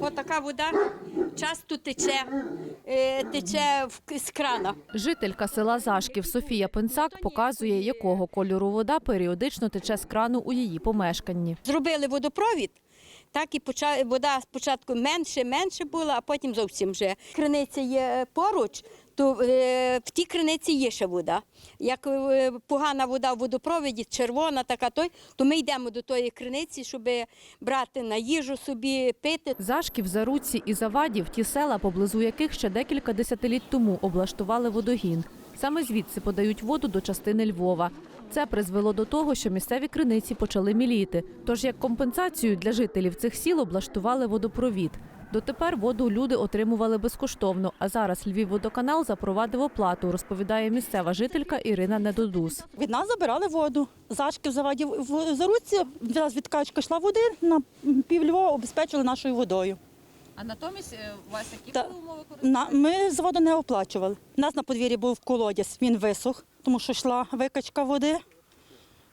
Отака вода часто тече, е, тече з крана. Жителька села Зашків Софія Пенсак показує, якого кольору вода періодично тече з крану у її помешканні. Зробили водопровід, так і вода спочатку менше, менше була, а потім зовсім вже. Криниця є поруч, то е, в тій криниці є ще вода. Як е, погана вода в водопровіді, червона така той, то ми йдемо до тої криниці, щоб брати на їжу собі, пити. Зашків, Заруці і Завадів – ті села, поблизу яких ще декілька десятиліть тому облаштували водогін. Саме звідси подають воду до частини Львова. Це призвело до того, що місцеві криниці почали міліти. Тож як компенсацію для жителів цих сіл облаштували водопровід. Дотепер воду люди отримували безкоштовно, а зараз Львівводоканал запровадив оплату, розповідає місцева жителька Ірина Недодус. Від нас забирали воду. Зашки в заваді в Заруці, від нас відкачка йшла води, на пів Львова обезпечили нашою водою. А натомість у вас які Та- умови На, ми з воду не оплачували. У нас на подвір'ї був колодязь, він висох, тому що йшла викачка води,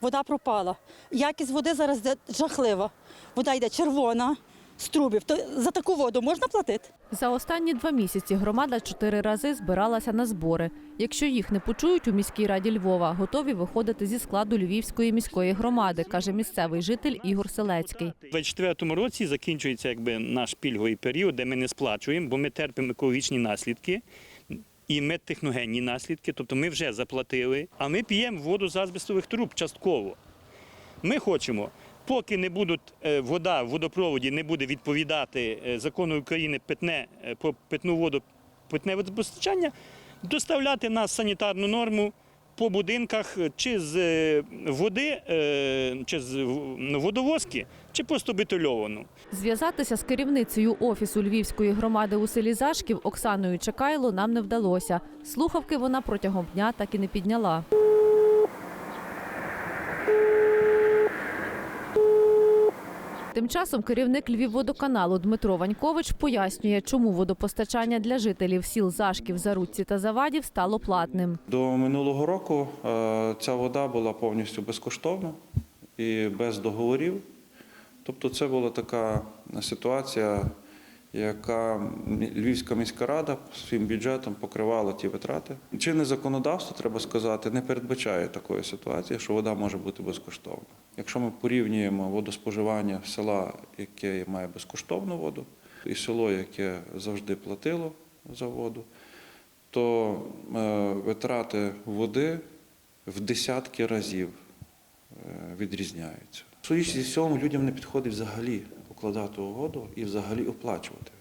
вода пропала. Якість води зараз жахлива. Вода йде червона, з трубів. То за таку воду можна платити? За останні два місяці громада чотири рази збиралася на збори. Якщо їх не почують у міській раді Львова, готові виходити зі складу Львівської міської громади, каже місцевий житель Ігор Селецький. У 24 році закінчується якби наш пільговий період, де ми не сплачуємо, бо ми терпимо екологічні наслідки. І медтехногенні наслідки, тобто ми вже заплатили, а ми п'ємо воду з азбестових труб частково. Ми хочемо, поки не будуть е, вода в водопроводі не буде відповідати е, закону України питне е, про питну воду, питне водопостачання, доставляти на санітарну норму по будинках чи з води, чи з водовозки, чи просто бетольовану. Зв'язатися з керівницею офісу Львівської громади у селі Зашків Оксаною Чекайло нам не вдалося. Слухавки вона протягом дня так і не підняла. Тим часом керівник Львівводоканалу Дмитро Ванькович пояснює, чому водопостачання для жителів сіл Зашків, Заруцці та Завадів стало платним. До минулого року е, ця вода була повністю безкоштовна і без договорів. Тобто це була така ситуація, яка Львівська міська рада своїм бюджетом покривала ті витрати. Чинне законодавство, треба сказати, не передбачає такої ситуації, що вода може бути безкоштовна. Якщо ми порівнюємо водоспоживання села, яке має безкоштовну воду, і село, яке завжди платило за воду, то е, витрати води в десятки разів е, відрізняються. Судячи з цього, людям не підходить взагалі укладати угоду і взагалі оплачувати.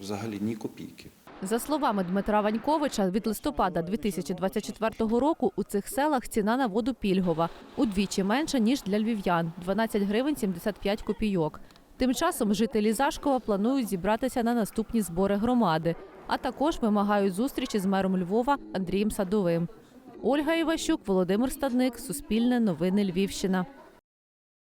Взагалі ні копійки. За словами Дмитра Ваньковича, від листопада 2024 року у цих селах ціна на воду пільгова удвічі менша ніж для львів'ян 12 гривень 75 копійок. Тим часом жителі Зашкова планують зібратися на наступні збори громади, а також вимагають зустрічі з мером Львова Андрієм Садовим. Ольга Іващук, Володимир Стадник, Суспільне новини Львівщина.